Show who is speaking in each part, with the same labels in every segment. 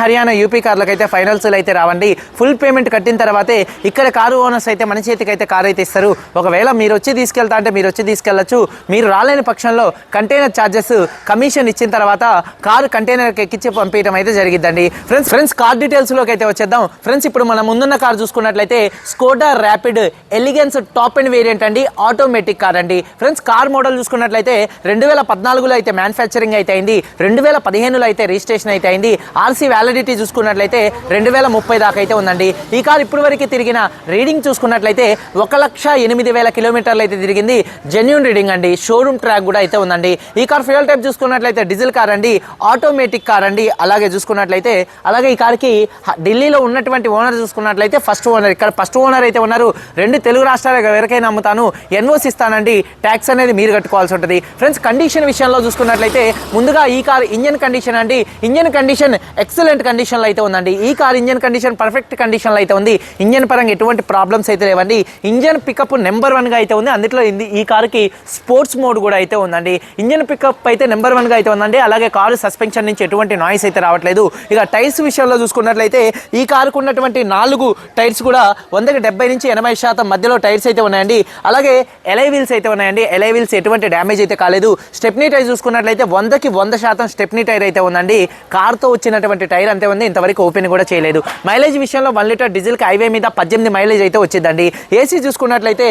Speaker 1: Haryana UP కార్లకు అయితే finals అయితే రావండి. ఫుల్ పేమెంట్ కట్టిన తర్వాతే ఇక్కడ కారు ఓనర్స్ అయితే మన చేతికి అయితే కారు అయితే ఇస్తారు. ఒకవేళ మీరు వచ్చి తీసుకెళ్తా అంటే మీరు వచ్చి తీసుకెళ్ళచ్చు. మీరు రాలేని పక్షంలో కంటైనర్ ఛార్జెస్ కమిషన్ ఇచ్చిన తర్వాత కారు కంటైనర్కి ఎక్కించి పంపించడం అయితే జరిగిద్దండి. ఫ్రెండ్స్ ఫ్రెండ్స్ కార్ డీటెయిల్స్లోకి అయితే వచ్చేద్దాం. ఫ్రెండ్స్ ఇప్పుడు మనం ముందున్న కార్ చూసుకున్నట్లయితే Skoda rapid elegance top and variant అండి. ఆటోమేటిక్ కార్ అండి. ఫ్రెండ్స్ కార్ మోడల్ చూసుకున్నట్లయితే రెండు వేల పద్నాలుగులో అయితే మ్యానుఫ్యాక్చరింగ్ అయితే అయింది. రెండు వేల పదిహేనులో అయితే రిజిస్ట్రేషన్ అయితే అయింది. ఆర్సీ వ్యాలిడిటీ చూసుకున్నట్లయితే రెండు వేల ముప్పై దాకా అయితే ఉందండి. ఈ కారు ఇప్పుడు వరకు తిరిగిన రీడింగ్ చూసుకున్నట్లయితే ఒక లక్ష ఎనిమిది వేల కిలోమీటర్లు అయితే తిరిగింది. జెన్యున్ రీడింగ్ అండి. షోరూమ్ ట్రాక్ కూడా అయితే ఉందండి. ఈ కార్ ఫ్యూయల్ టైప్ చూసుకున్నట్లయితే డీజిల్ కార్ అండి ఆటోమేటిక్ కార్ అండి. అలాగే చూసుకున్నట్లయితే అలాగే ఈ కార్కి ఢిల్లీలో ఉన్నటువంటి ఓనర్ చూసుకున్నట్లయితే ఫస్ట్ ఓనర్ ఇక్కడ ఫస్ట్ ఓనర్ అయితే ఉన్నారు. రెండు తెలుగు రాష్ట్రాలకు ఎవరికైనా అమ్ముతాను. ఎన్ఓసి ఇస్తానండి ట్యాక్స్ అనేది మీరు కట్టుకోవాల్సి ఉంటుంది. ఫ్రెండ్స్ కండిషన్ విషయంలో చూసుకున్నట్లయితే ముందుగా ఈ కార్ ఇంజన్ కండిషన్ అండి. ఇంజన్ కండిషన్ ఎక్సలెంట్ కండిషన్లో అయితే ఉందండి. ఈ కార్ ఇంజన్ కండిషన్ పర్ఫెక్ట్ కండిషన్లో అయితే ఉంది. ఇంజన్ పరంగా ఎటువంటి ప్రాబ్లమ్స్ అయితే లేవండి. ఇంజన్ పికప్ నెంబర్ వన్గా అయితే ఉంది. అందులో ఈ కార్కి స్పోర్ట్స్ మోడ్ కూడా అయితే ఉందండి. ఇంజన్ పికప్ అయితే నెంబర్ వన్గా అయితే ఉందండి. అలాగే కారు సస్పెన్షన్ నుంచి ఎటువంటి నాయిస్ అయితే రావట్లేదు. ఇక టైర్స్ విషయంలో చూసుకున్నట్లయితే ఈ కారుకు ఉన్నటువంటి నాలుగు టైర్స్ కూడా వందకి డెబ్బై నుంచి ఎనభై శాతం మధ్యలో టైర్స్ అయితే ఉన్నాయండి. అలాగే ఎలై వీల్స్ అయితే ఉన్నాయండి. ఎలై వీల్స్ ఎటువంటి డ్యామేజ్ అయితే కాలేదు. స్టెప్నీ టైర్ చూసుకున్నట్లయితే వందకి వంద శాతం స్టెప్నీ టైర్ అయితే ఉందండి. కార్తో వచ్చినటువంటి టైర్ అంతే ఉంది ఇంతవరకు ఓపెన్ కూడా చేయలేదు. మైలేజ్ విషయంలో వన్ లీటర్ డీజిల్కి హైవే మీద పద్దెనిమిది మైలేజ్ అయితే వచ్చిందండి. ఏసీ చూసుకున్నట్లయితే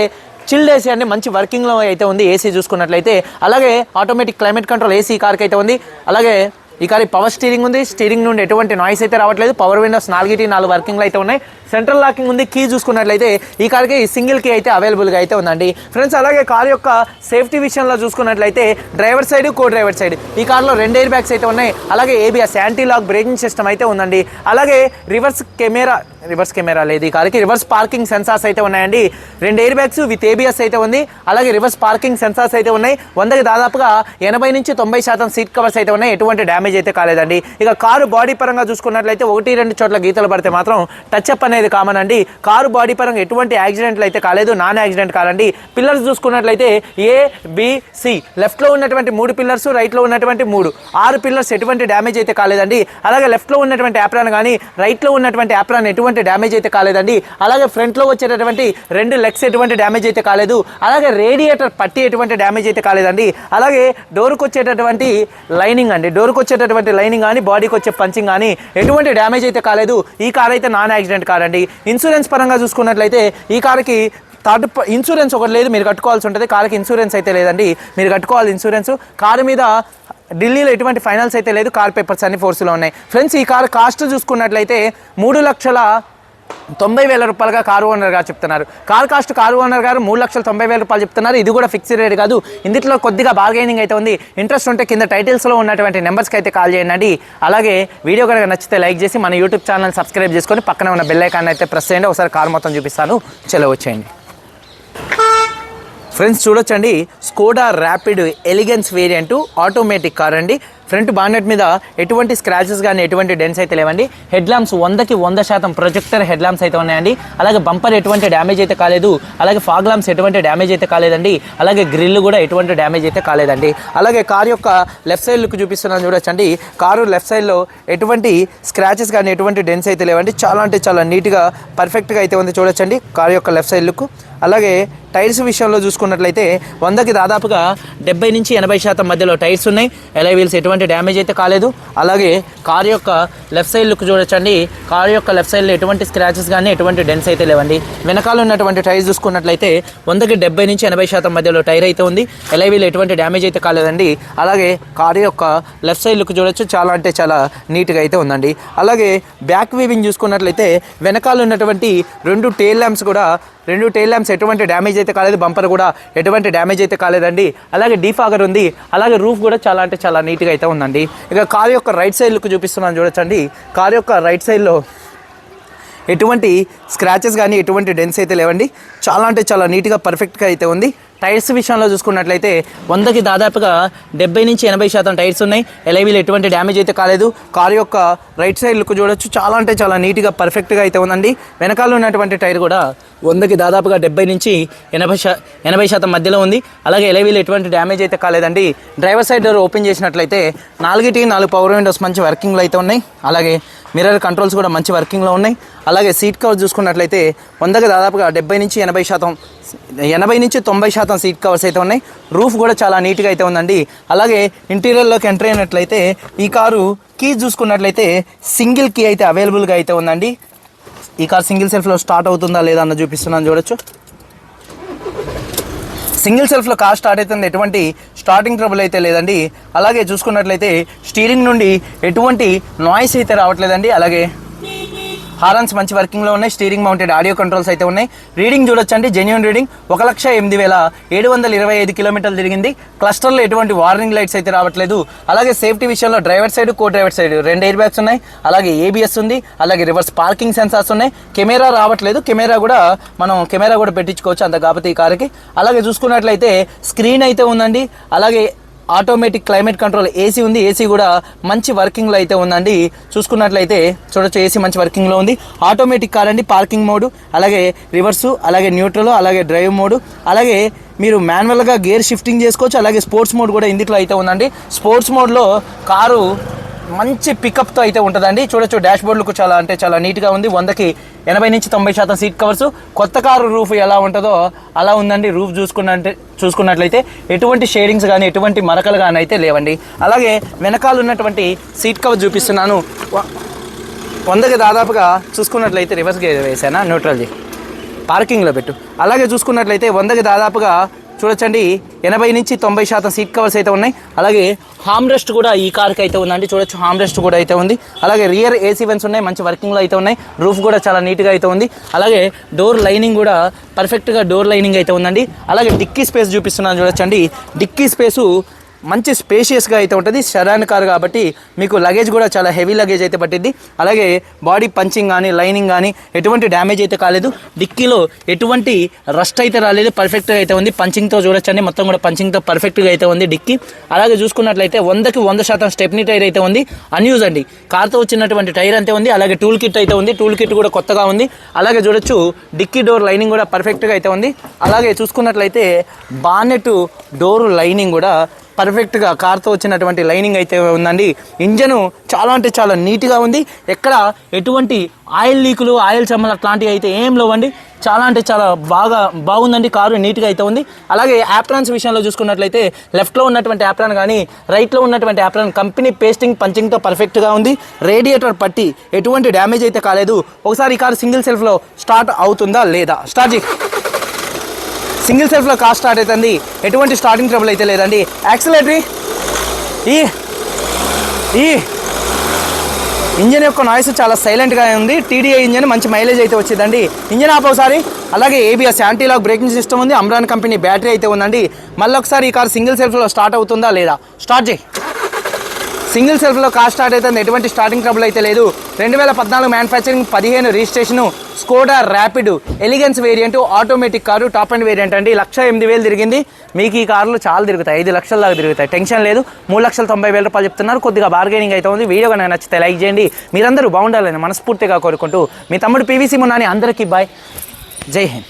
Speaker 1: చిల్డ్ ఏసీ అండి మంచి వర్కింగ్లో అయితే ఉంది ఏసీ చూసుకున్నట్లయితే. అలాగే ఆటోమేటిక్ క్లైమేట్ కంట్రోల్ ఏసీ కార్కి అయితే ఉంది. అలాగే ఈ కార్ పవర్ స్టీరింగ్ ఉంది. స్టీరింగ్ నుండి ఎటువంటి నాయిస్ అయితే రావట్లేదు. పవర్ విండోస్ నాలుగిటి నాలుగు వర్కింగ్లు అయితే ఉన్నాయి. సెంట్రల్ లాకింగ్ ఉంది. కీ చూసుకున్నట్లయితే ఈ కార్కి సింగిల్ కీ అయితే అవైలబుల్గా అయితే ఉందండి. ఫ్రెండ్స్ అలాగే కార్ యొక్క సేఫ్టీ విషయంలో చూసుకున్నట్లయితే driver side co driver side ఈ కార్లో రెండు ఎయిర్ బ్యాగ్స్ అయితే ఉన్నాయి. అలాగే ABS anti lock braking system అయితే ఉందండి. అలాగే రివర్స్ కెమెరా రివర్స్ కెమెరా లేదు ఈ కార్కి. రివర్స్ పార్కింగ్ సెన్సార్స్ అయితే ఉన్నాయండి. రెండు ఎయిర్ బ్యాగ్స్ విత్ ఏబిఎస్ అయితే ఉంది. అలాగే రివర్స్ పార్కింగ్ సెన్సార్స్ అయితే ఉన్నాయి. వందకి దాదాపుగా ఎనభై నుంచి తొంభై శాతం సీట్ కవర్స్ అయితే ఉన్నాయి. ఎటువంటి డ్యామేజ్ అయితే కాలేదండి. ఇక కారు బాడీ పరంగా చూసుకున్నట్లయితే ఒకటి రెండు చోట్ల గీతలు పడితే మాత్రం టచ్ అప్ అనేది కామన్ అండి. కారు బాడీ పరంగా ఎటువంటి యాక్సిడెంట్లు అయితే కాలేదు. నాన్ యాక్సిడెంట్ కాదండి. పిల్లర్స్ చూసుకున్నట్లయితే ఏ బిసి లెఫ్ట్లో ఉన్నటువంటి మూడు పిల్లర్స్ రైట్లో ఉన్నటువంటి మూడు. ఆరు పిల్లర్స్ ఎటువంటి డ్యామేజ్ అయితే కాలేదండి. అలాగే లెఫ్ట్లో ఉన్నటువంటి యాప్రాన్ కానీ రైట్లో ఉన్నటువంటి యాప్రాన్ ఎటువంటి డ్యామేజ్ అయితే కాలేదండి. అలాగే ఫ్రంట్లో వచ్చేటటువంటి రెండు లెగ్స్ ఎటువంటి డ్యామేజ్ అయితే కాలేదు. అలాగే రేడియేటర్ పట్టి ఎటువంటి డ్యామేజ్ అయితే కాలేదండి. అలాగే డోర్కి వచ్చేటటువంటి లైనింగ్ అండి. డోర్కి వచ్చేటటువంటి లైనింగ్ కానీ బాడీకి వచ్చే పంచింగ్ కానీ ఎటువంటి డ్యామేజ్ అయితే కాలేదు. ఈ కార్ అయితే నాన్ యాక్సిడెంట్ కార్ అండి. ఇన్సూరెన్స్ పరంగా చూసుకున్నట్లయితే ఈ కార్కి థర్డ్ ఇన్సూరెన్స్ ఒకటి లేదు మీరు కట్టుకోవాల్సి ఉంటుంది. కార్కి ఇన్సూరెన్స్ అయితే లేదండి. మీరు కట్టుకోవాలి ఇన్సూరెన్స్. కారు మీద ఢిల్లీలో ఎటువంటి ఫైనల్స్ అయితే లేదు. కార్ పేపర్స్ అన్ని ఫోర్స్లో ఉన్నాయి. ఫ్రెండ్స్ ఈ కార్ కాస్ట్ చూసుకున్నట్లయితే మూడు లక్షల తొంభై వేల రూపాయలుగా కారు ఓనర్ గారు చెప్తున్నారు. కార్ కాస్ట్ కారు ఓనర్ గారు మూడు లక్షల తొంభై వేల రూపాయలు చెప్తున్నారు. ఇది కూడా ఫిక్స్డ్ రేట్ కాదు. ఇందులో కొద్దిగా బార్గైనింగ్ అయితే ఉంది. ఇంట్రెస్ట్ ఉంటే కింద టైటిల్స్లో ఉన్నటువంటి నెంబర్స్కి అయితే కాల్ చేయండి. అలాగే వీడియో కనుక నచ్చితే లైక్ చేసి మన యూట్యూబ్ ఛానల్ సబ్స్క్రైబ్ చేసుకొని పక్కన ఉన్న బెల్ ఐకాన్ అయితే ప్రెస్ చేయండి. ఒకసారి కార్ మొత్తం చూపిస్తాను. చలో వచ్చేయండి. ఫ్రెండ్స్ చూడొచ్చండి. Skoda rapid elegance variant automatic car అండి. ఫ్రంట్ బానెట్ మీద ఎటువంటి స్క్రాచెస్ కానీ ఎటువంటి డెన్స్ అయితే లేవండి. హెడ్ ల్యాంప్స్ వందకి వంద శాతం ప్రొజెక్టర్ హెడ్ ల్యాంప్స్ అయితే ఉన్నాయండి. అలాగే బంపర్ ఎటువంటి డ్యామేజ్ అయితే కాలేదు. అలాగే ఫాగ్ ల్యాంప్స్ ఎటువంటి డ్యామేజ్ అయితే కాలేదండి. అలాగే గ్రిల్ కూడా ఎటువంటి డ్యామేజ్ అయితే కాలేదండి. అలాగే కార్ యొక్క లెఫ్ట్ సైడ్ లుక్ చూపిస్తున్నాను చూడొచ్చండి. కారు లెఫ్ట్ సైడ్లో ఎటువంటి స్క్రాచెస్ కానీ ఎటువంటి డెన్స్ అయితే లేవండి. చాలా అంటే చాలా నీట్గా పర్ఫెక్ట్గా అయితే ఉంది చూడొచ్చండి. కారు యొక్క లెఫ్ట్ సైడ్ లుక్ అలాగే టైర్స్ విషయంలో చూసుకున్నట్లయితే వందకి దాదాపుగా డెబ్బై నుంచి ఎనభై శాతం మధ్యలో టైర్స్ ఉన్నాయి. ఎలా వీల్స్ ఎటువంటి డ్యామేజ్ అయితే కాలేదు. అలాగే కార్ యొక్క లెఫ్ట్ సైడ్ లుక్ చూడొచ్చండి. కార్ యొక్క లెఫ్ట్ సైడ్లో ఎటువంటి స్క్రాచెస్ కానీ ఎటువంటి డెన్స్ అయితే లేవండి. వెనకాల ఉన్నటువంటి టైర్స్ చూసుకున్నట్లయితే వందకి డెబ్బై నుంచి ఎనభై శాతం మధ్యలో టైర్ అయితే ఉంది. ఎలా వీల్ ఎటువంటి డ్యామేజ్ అయితే కాలేదండి. అలాగే కార్ యొక్క లెఫ్ట్ సైడ్ లుక్ చూడొచ్చు. చాలా అంటే చాలా నీట్గా అయితే ఉందండి. అలాగే బ్యాక్ వీవింగ్ చూసుకున్నట్లయితే వెనకాల ఉన్నటువంటి రెండు టైల్ ల్యాంప్స్ కూడా రెండు టైల్ ల్యాంప్స్ ఎటువంటి డ్యామేజ్ అయితే కాలేదు బంపర్ కూడా ఎటువంటి డ్యామేజ్ అయితే కాలేదండి. అలాగే డీఫాగర్ ఉంది అలాగే రూఫ్ కూడా చాలా అంటే చాలా నీట్గా అయితే ఉందండి. ఇక కార్ యొక్క రైట్ సైడ్ లుక్ చూపిస్తున్నాను చూడొచ్చండి. కార్ యొక్క రైట్ సైడ్లో ఎటువంటి స్క్రాచెస్ కానీ ఎటువంటి డెన్స్ అయితే లేవండి. చాలా అంటే చాలా నీట్గా పర్ఫెక్ట్గా అయితే ఉంది. టైర్స్ విషయంలో చూసుకున్నట్లయితే వందకి దాదాపుగా డెబ్బై నుంచి ఎనభై శాతం టైర్స్ ఉన్నాయి. ఎలైవీలు ఎటువంటి డ్యామేజ్ అయితే కాలేదు. కారు యొక్క రైట్ సైడ్ లుక్ చూడొచ్చు. చాలా అంటే చాలా నీట్గా పర్ఫెక్ట్గా అయితే ఉందండి. వెనకాల ఉన్నటువంటి టైర్ కూడా వందకి దాదాపుగా డెబ్బై నుంచి ఎనభై శా ఎనభై శాతం మధ్యలో ఉంది. అలాగే ఎలైవీలు ఎటువంటి డ్యామేజ్ అయితే కాలేదండి. డ్రైవర్ సైడ్ డోర్ ఓపెన్ చేసినట్లయితే నాలుగిటి నాలుగు పవర్ విండోస్ మంచి వర్కింగ్లో అయితే ఉన్నాయి. అలాగే మిర్రర్ కంట్రోల్స్ కూడా మంచి వర్కింగ్లో ఉన్నాయి. అలాగే సీట్ కవర్ చూసుకున్నట్లయితే వందకు దాదాపుగా డెబ్బై నుంచి ఎనభై శాతం ఎనభై నుంచి తొంభై శాతం సీట్ కవర్స్ అయితే ఉన్నాయి. రూఫ్ కూడా చాలా నీట్గా అయితే ఉందండి. అలాగే ఇంటీరియర్లోకి ఎంటర్ అయినట్లయితే ఈ కారు కీ చూసుకున్నట్లయితే సింగిల్ కీ అయితే అవైలబుల్గా అయితే ఉందండి. ఈ కార్ సింగిల్ సెల్ఫ్లో స్టార్ట్ అవుతుందా లేదా అన్న చూపిస్తున్నాను చూడొచ్చు. సింగిల్ సెల్ఫ్లో కార్ స్టార్ట్ అవుతుంది ఎటువంటి స్టార్టింగ్ ట్రబుల్ అయితే లేదండి. అలాగే చూసుకున్నట్లయితే స్టీరింగ్ నుండి ఎటువంటి నాయిస్ అయితే రావట్లేదండి. అలాగే హారన్స్ మంచి వర్కింగ్లో ఉన్నాయి. స్టీరింగ్ మౌంటెడ్ ఆడియో కంట్రోల్స్ అయితే ఉన్నాయి. రీడింగ్ చూడొచ్చండి. జెన్యున్ రీడింగ్ ఒక లక్ష ఎనిమిది వేల ఏడు వందల ఇరవై ఐదు కిలోమీటర్లు తిరిగింది. క్లస్టర్లో ఎటువంటి వార్నింగ్ లైట్స్ అయితే రావట్లేదు. అలాగే సేఫ్టీ విషయంలో driver side co driver side రెండు ఎయిర్ బ్యాగ్స్ ఉన్నాయి. అలాగే ఏబిఎస్ ఉంది. అలాగే రివర్స్ పార్కింగ్ సెన్సార్స్ ఉన్నాయి. కెమెరా రావట్లేదు. కెమెరా కూడా మనం కెమెరా కూడా పెట్టించుకోవచ్చు అంత కాకపోతే ఈ కారుకి. అలాగే చూసుకున్నట్లయితే స్క్రీన్ అయితే ఉందండి. అలాగే ఆటోమేటిక్ క్లైమేట్ కంట్రోల్ ఏసీ ఉంది. ఏసీ కూడా మంచి వర్కింగ్లో అయితే ఉందండి. చూసుకున్నట్లయితే చూడొచ్చు ఏసీ మంచి వర్కింగ్లో ఉంది. ఆటోమేటిక్ కార్ అండి పార్కింగ్ మోడ్ అలాగే రివర్సు అలాగే న్యూట్రల్ అలాగే డ్రైవ్ మోడ్ అలాగే మీరు మాన్యువల్గా గేర్ షిఫ్టింగ్ చేసుకోవచ్చు అలాగే స్పోర్ట్స్ మోడ్ కూడా ఇందులో అయితే ఉందండి. స్పోర్ట్స్ మోడ్లో కారు మంచి పికప్తో అయితే ఉంటుందండి. చూడొచ్చు డాష్ బోర్డులకు చాలా అంటే చాలా నీట్గా ఉంది. వందకి ఎనభై నుంచి తొంభై శాతం సీట్ కవర్స్ కొత్త కారు రూఫ్ ఎలా ఉంటుందో అలా ఉందండి. రూఫ్ చూసుకున్నట్టే చూసుకున్నట్లయితే ఎటువంటి షేడింగ్స్ కానీ ఎటువంటి మరకలు కానీ అయితే లేవండి. అలాగే వెనకాల ఉన్నటువంటి సీట్ కవర్ చూపిస్తున్నాను. వందకి దాదాపుగా చూసుకున్నట్లయితే రివర్స్ గేర్ వేసానా న్యూట్రల్ది పార్కింగ్లో పెట్టు. అలాగే చూసుకున్నట్లయితే వందకి దాదాపుగా చూడొచ్చండి. ఎనభై నుంచి తొంభై శాతం సీట్ కవర్స్ అయితే ఉన్నాయి. అలాగే హామ్ రెస్ట్ కూడా ఈ కార్కి అయితే ఉందండి. చూడొచ్చు హామ్ రెస్ట్ కూడా అయితే ఉంది. అలాగే రియర్ ఏసీ వెన్స్ ఉన్నాయి మంచి వర్కింగ్లో అయితే ఉన్నాయి. రూఫ్ కూడా చాలా నీట్గా అయితే ఉంది. అలాగే డోర్ లైనింగ్ కూడా పర్ఫెక్ట్గా డోర్ లైనింగ్ అయితే ఉందండి. అలాగే డిక్కీ స్పేస్ చూపిస్తున్నాను చూడొచ్చండి. డిక్కీ స్పేసు మంచి స్పేషియస్గా అయితే ఉంటుంది. షరాన్ కార్ కాబట్టి మీకు లగేజ్ కూడా చాలా హెవీ లగేజ్ అయితే పట్టింది అలాగే బాడీ పంచింగ్ కానీ లైనింగ్ కానీ ఎటువంటి డ్యామేజ్ అయితే కాలేదు. డిక్కీలో ఎటువంటి రస్ట్ అయితే రాలేదు. పర్ఫెక్ట్గా అయితే ఉంది. పంచింగ్తో చూడొచ్చండి. మొత్తం కూడా పంచింగ్తో పర్ఫెక్ట్గా అయితే ఉంది డిక్కీ. అలాగే చూసుకున్నట్లయితే వందకి వంద శాతం స్టెప్నీ టైర్ అయితే ఉంది. అన్యూజ్ అండి. కార్తో వచ్చినటువంటి టైర్ అంతే ఉంది. అలాగే టూల్ కిట్ అయితే ఉంది. టూల్ కిట్ కూడా కొత్తగా ఉంది. అలాగే చూడొచ్చు డిక్కీ డోర్ లైనింగ్ కూడా పర్ఫెక్ట్గా అయితే ఉంది. అలాగే చూసుకున్నట్లయితే బానెట్ డోర్ లైనింగ్ కూడా పర్ఫెక్ట్గా కార్తో వచ్చినటువంటి లైనింగ్ అయితే ఉందండి. ఇంజను చాలా అంటే చాలా నీట్గా ఉంది. ఎక్కడ ఎటువంటి ఆయిల్ లీకులు ఆయిల్ చెమ్మలు అట్లాంటివి అయితే ఏం లేవండి. చాలా అంటే చాలా బాగా బాగుందండి. కారు నీట్గా అయితే ఉంది. అలాగే యాప్రాన్స్ విషయంలో చూసుకున్నట్లయితే లెఫ్ట్లో ఉన్నటువంటి యాప్రాన్ కానీ రైట్లో ఉన్నటువంటి యాప్రాన్ కంపెనీ పేస్టింగ్ పంచింగ్తో పర్ఫెక్ట్గా ఉంది. రేడియేటర్ పట్టి ఎటువంటి డ్యామేజ్ అయితే కాలేదు. ఒకసారి ఈ కారు సింగిల్ సెల్ఫ్లో స్టార్ట్ అవుతుందా లేదా? స్టార్ట్ సింగిల్ సెల్ఫ్లో కార్ స్టార్ట్ అవుతుంది. ఎటువంటి స్టార్టింగ్ ట్రబుల్ అయితే లేదండి. యాక్సిలేటరీ ఈ. ఈ. ఇంజన్ యొక్క నాయిస్ చాలా సైలెంట్గా ఉంది. టీడీఐ ఇంజన్ మంచి మైలేజ్ అయితే వచ్చిందండి. ఇంజన్ ఆప్ ఒకసారి. అలాగే ABS anti lock braking system ఉంది. అమ్రాన్ కంపెనీ బ్యాటరీ అయితే ఉందండి. మళ్ళీ ఒకసారి ఈ కార్ సింగిల్ సెల్ఫ్లో స్టార్ట్ అవుతుందా లేదా? స్టార్ట్ చేయి. సింగిల్ సెల్ఫ్లో కార్ స్టార్ట్ అవుతుంది ఎటువంటి స్టార్టింగ్ ట్రబుల్ అయితే లేదు. రెండు వేల పద్నాలుగు మ్యానుఫ్యాక్చరింగ్ పదిహేను registration Skoda rapid elegance variant automatic car top and variant అండి. లక్ష ఎనిమిది వేలు తిరిగింది. మీకు ఈ కార్లు చాలా తిరుగుతాయి. ఐదు లక్షల దాకా తిరుగుతాయి. టెన్షన్ లేదు. మూడు లక్షల తొంభై వేల రూపాయలు చెప్తున్నారు. కొద్దిగా బార్గెనింగ్ అయితే ఉంది. వీడియో కనుక నచ్చితే లైక్ చేయండి. మీరందరూ బాగుండాలని మనస్ఫూర్తిగా కోరుకుంటూ మీ తమ్ముడు పీవీసీ మున్నాని అందరికీ బాయ్ జై హింద్.